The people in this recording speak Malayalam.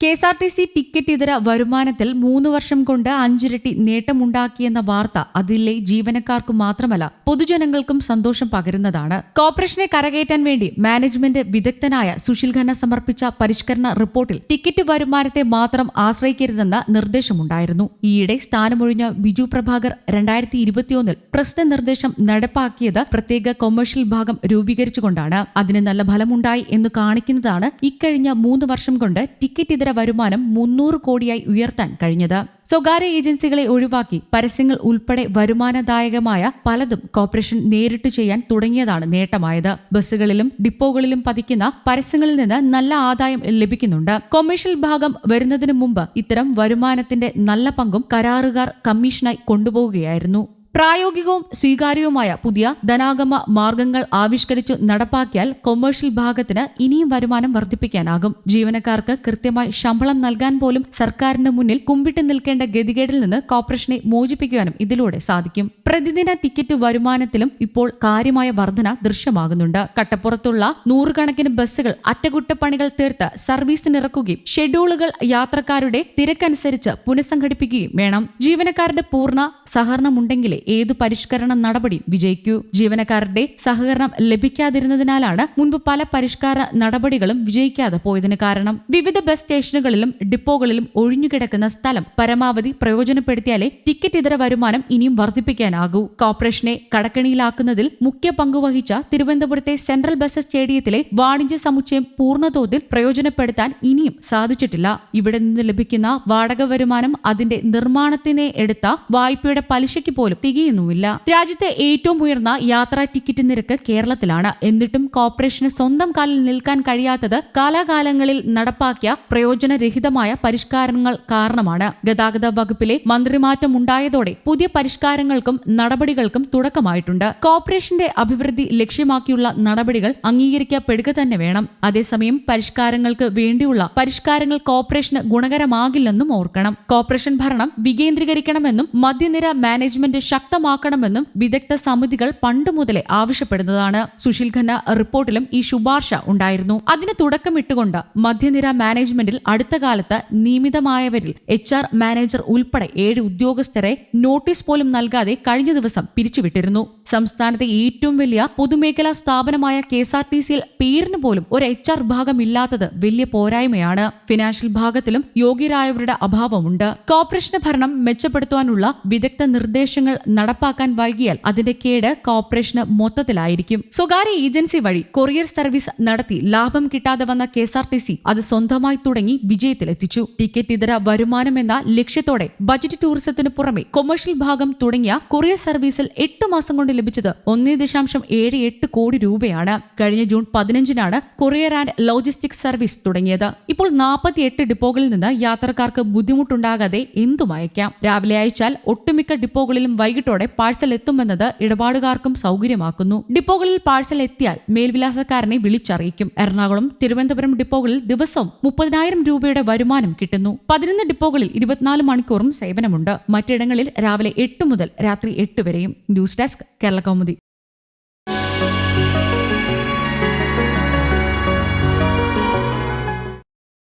K S R T C ticket ഇതര വരുമാനത്തിൽ മൂന്ന് വർഷം കൊണ്ട് അഞ്ചിരട്ടി നേട്ടമുണ്ടാക്കിയെന്ന വാർത്ത അതിലെ ജീവനക്കാർക്ക് മാത്രമല്ല പൊതുജനങ്ങൾക്കും സന്തോഷം പകരുന്നതാണ്. കോർപ്പറേഷനെ കരകയറ്റാൻ വേണ്ടി മാനേജ്മെന്റ് വിദഗ്ധനായ സുശീൽ ഖന്ന സമർപ്പിച്ച പരിഷ്കരണ റിപ്പോർട്ടിൽ ടിക്കറ്റ് വരുമാനത്തെ മാത്രം ആശ്രയിക്കരുതെന്ന നിർദ്ദേശമുണ്ടായിരുന്നു. ഈയിടെ സ്ഥാനമൊഴിഞ്ഞ ബിജു പ്രഭാകർ രണ്ടായിരത്തി ഇരുപത്തിയൊന്നിൽ പ്രസ്തുത നിർദ്ദേശം നടപ്പാക്കിയത് പ്രത്യേക കൊമേഴ്ഷ്യൽ ഭാഗം രൂപീകരിച്ചുകൊണ്ടാണ്. അതിന് നല്ല ഫലമുണ്ടായി എന്ന് കാണിക്കുന്നതാണ് ഇക്കഴിഞ്ഞ മൂന്ന് വർഷം കൊണ്ട് ടിക്കറ്റ് ഇതര വരുമാനം മുന്നൂറ് കോടിയായി ഉയർത്താൻ കഴിഞ്ഞത്. സ്വകാര്യ ഏജൻസികളെ ഒഴിവാക്കി പരസ്യങ്ങൾ ഉൾപ്പെടെ വരുമാനദായകമായ പലതും കോർപ്പറേഷൻ നേരിട്ട് ചെയ്യാൻ തുടങ്ങിയതാണ് നേട്ടമായത്. ബസ്സുകളിലും ഡിപ്പോകളിലും പതിക്കുന്ന പരസ്യങ്ങളിൽ നിന്ന് നല്ല ആദായം ലഭിക്കുന്നുണ്ട്. കൊമേഴ്ഷ്യൽ ഭാഗം വരുന്നതിനു മുമ്പ് ഇത്തരം വരുമാനത്തിന്റെ നല്ല പങ്കും കരാറുകാർ കമ്മീഷനായി കൊണ്ടുപോവുകയായിരുന്നു. പ്രായോഗികവും സ്വീകാര്യവുമായ പുതിയ ധനാഗമ മാർഗങ്ങൾ ആവിഷ്കരിച്ചു നടപ്പാക്കിയാൽ കൊമേഴ്ഷ്യൽ ഭാഗത്തിന് ഇനിയും വരുമാനം വർദ്ധിപ്പിക്കാനാകും. ജീവനക്കാർക്ക് കൃത്യമായി ശമ്പളം നൽകാൻ പോലും സർക്കാരിന് മുന്നിൽ കുമ്പിട്ട് നിൽക്കേണ്ട ഗതികേടിൽ നിന്ന് കോർപ്പറേഷനെ മോചിപ്പിക്കുവാനും ഇതിലൂടെ സാധിക്കും. പ്രതിദിന ടിക്കറ്റ് വരുമാനത്തിലും ഇപ്പോൾ കാര്യമായ വർധന ദൃശ്യമാകുന്നുണ്ട്. കട്ടപ്പുറത്തുള്ള നൂറുകണക്കിന് ബസ്സുകൾ അറ്റകുറ്റപ്പണികൾ തീർത്ത് സർവീസിനിറക്കുകയും ഷെഡ്യൂളുകൾ യാത്രക്കാരുടെ തിരക്കനുസരിച്ച് പുനഃസംഘടിപ്പിക്കുകയും വേണം. ജീവനക്കാരുടെ പൂർണ സഹകരണമുണ്ടെങ്കിലേ ഏതു പരിഷ്കരണ നടപടിയും വിജയിക്കൂ. ജീവനക്കാരുടെ സഹകരണം ലഭിക്കാതിരുന്നതിനാലാണ് മുൻപ് പല പരിഷ്കാര നടപടികളും വിജയിക്കാതെ പോയതിന് കാരണം. വിവിധ ബസ് സ്റ്റേഷനുകളിലും ഡിപ്പോകളിലും ഒഴിഞ്ഞുകിടക്കുന്ന സ്ഥലം പരമാവധി പ്രയോജനപ്പെടുത്തിയാലേ ടിക്കറ്റ് ഇതര വരുമാനം ഇനിയും വർദ്ധിപ്പിക്കാനാകൂ. കോർപ്പറേഷനെ കടക്കണിയിലാക്കുന്നതിൽ മുഖ്യ പങ്കുവഹിച്ച തിരുവനന്തപുരത്തെ സെൻട്രൽ ബസ് സ്റ്റേഡിയത്തിലെ വാണിജ്യ സമുച്ചയം പൂർണതോതിൽ പ്രയോജനപ്പെടുത്താൻ ഇനിയും സാധിച്ചിട്ടില്ല. ഇവിടെ നിന്ന് ലഭിക്കുന്ന വാടക വരുമാനം അതിന്റെ നിർമ്മാണത്തിനെ എടുത്ത വായ്പയുടെ പലിശയ്ക്ക് പോലും തികയുന്നുമില്ല രാജ്യത്തെ ഏറ്റവും ഉയർന്ന യാത്രാ ടിക്കറ്റ് നിരക്ക് കേരളത്തിലാണ്. എന്നിട്ടും കോർപ്പറേഷന് സ്വന്തം കാലിൽ നിൽക്കാൻ കഴിയാത്തത് കാലാകാലങ്ങളിൽ നടപ്പാക്കിയ പ്രയോജനരഹിതമായ പരിഷ്കാരങ്ങൾ കാരണമാണ്. ഗതാഗത വകുപ്പിലെ മന്ത്രിമാറ്റം ഉണ്ടായതോടെ പുതിയ പരിഷ്കാരങ്ങൾക്കും നടപടികൾക്കും തുടക്കമായിട്ടുണ്ട്. കോർപ്പറേഷന്റെ അഭിവൃദ്ധി ലക്ഷ്യമാക്കിയുള്ള നടപടികൾ അംഗീകരിക്കപ്പെടുക തന്നെ വേണം. അതേസമയം പരിഷ്കാരങ്ങൾക്ക് വേണ്ടിയുള്ള പരിഷ്കാരങ്ങൾ കോർപ്പറേഷന് ഗുണകരമാകില്ലെന്നും ഓർക്കണം. കോർപ്പറേഷൻ ഭരണം വികേന്ദ്രീകരിക്കണമെന്നും മധ്യനിര മാനേജ്മെന്റ് ശക്തമാക്കണമെന്നും വിദഗ്ധ സമിതികൾ പണ്ടു മുതലേ ആവശ്യപ്പെടുന്നതാണ്. സുശീൽ ഖന്ന റിപ്പോർട്ടിലും ഈ ശുപാർശ ഉണ്ടായിരുന്നു. അതിന് തുടക്കമിട്ടുകൊണ്ട് മധ്യനിര മാനേജ്മെന്റിൽ അടുത്ത കാലത്ത് നിയമിതമായവരിൽ എച്ച് ആർ മാനേജർ ഉൾപ്പെടെ ഏഴ് ഉദ്യോഗസ്ഥരെ നോട്ടീസ് പോലും നൽകാതെ കഴിഞ്ഞ ദിവസം പിരിച്ചുവിട്ടിരുന്നു. സംസ്ഥാനത്തെ ഏറ്റവും വലിയ പൊതുമേഖലാ സ്ഥാപനമായ കെ എസ് ആർ ടി സിയിൽ പേരിന് പോലും ഒരു എച്ച് ആർ ഭാഗം ഇല്ലാത്തത് വലിയ പോരായ്മയാണ്. ഫിനാൻഷ്യൽ ഭാഗത്തിലും യോഗ്യരായവരുടെ അഭാവമുണ്ട്. കോർപ്പറേഷന്റെ ഭരണം മെച്ചപ്പെടുത്താനുള്ള വിദഗ്ധ നിർദ്ദേശങ്ങൾ നടപ്പാക്കാൻ വൈകിയാൽ അതിന്റെ കേട് കോർപ്പറേഷന് മൊത്തത്തിലായിരിക്കും. സ്വകാര്യ ഏജൻസി വഴി കൊറിയർ സർവീസ് നടത്തി ലാഭം കിട്ടാതെ വന്ന K S R T C അത് സ്വന്തമായി തുടങ്ങി വിജയത്തിലെത്തിച്ചു. ടിക്കറ്റ് ഇതര വരുമാനം എന്ന ലക്ഷ്യത്തോടെ ബജറ്റ് ടൂറിസത്തിന് പുറമെ കൊമേഴ്ഷ്യൽ ഭാഗം തുടങ്ങിയ കൊറിയർ സർവീസിൽ എട്ട് മാസം കൊണ്ട് ലഭിച്ചത് ഒന്നേ ദശാംശം ഏഴ് എട്ട് കോടി രൂപയാണ്. കഴിഞ്ഞ ജൂൺ പതിനഞ്ചിനാണ് കൊറിയർ ആൻഡ് ലോജിസ്റ്റിക്സ് സർവീസ് തുടങ്ങിയത്. ഇപ്പോൾ നാൽപ്പത്തിയെട്ട് ഡിപ്പോകളിൽ നിന്ന് യാത്രക്കാർക്ക് ബുദ്ധിമുട്ടുണ്ടാകാതെ എന്തും അയക്കാം. രാവിലെ അയച്ചാൽ ഒട്ടുമിക്ക ഡിപ്പോകളിലും വൈകിട്ടോടെ പാഴ്സൽ എത്തുമെന്നത് ഇടപാടുകാർക്കും സൗകര്യമാക്കുന്നു. ഡിപ്പോകളിൽ പാഴ്സൽ എത്തിയാൽ മേൽവിലാസക്കാരനെ വിളിച്ചറിയിക്കും. എറണാകുളം തിരുവനന്തപുരം ഡിപ്പോകളിൽ ദിവസവും മുപ്പതിനായിരം രൂപയുടെ വരുമാനം കിട്ടുന്നു. പതിനൊന്ന് ഡിപ്പോകളിൽ ഇരുപത്തിനാല് മണിക്കൂറും സേവനമുണ്ട്. മറ്റിടങ്ങളിൽ രാവിലെ എട്ട് മുതൽ രാത്രി എട്ട് വരെയും. News desk Kerala Kaumudi.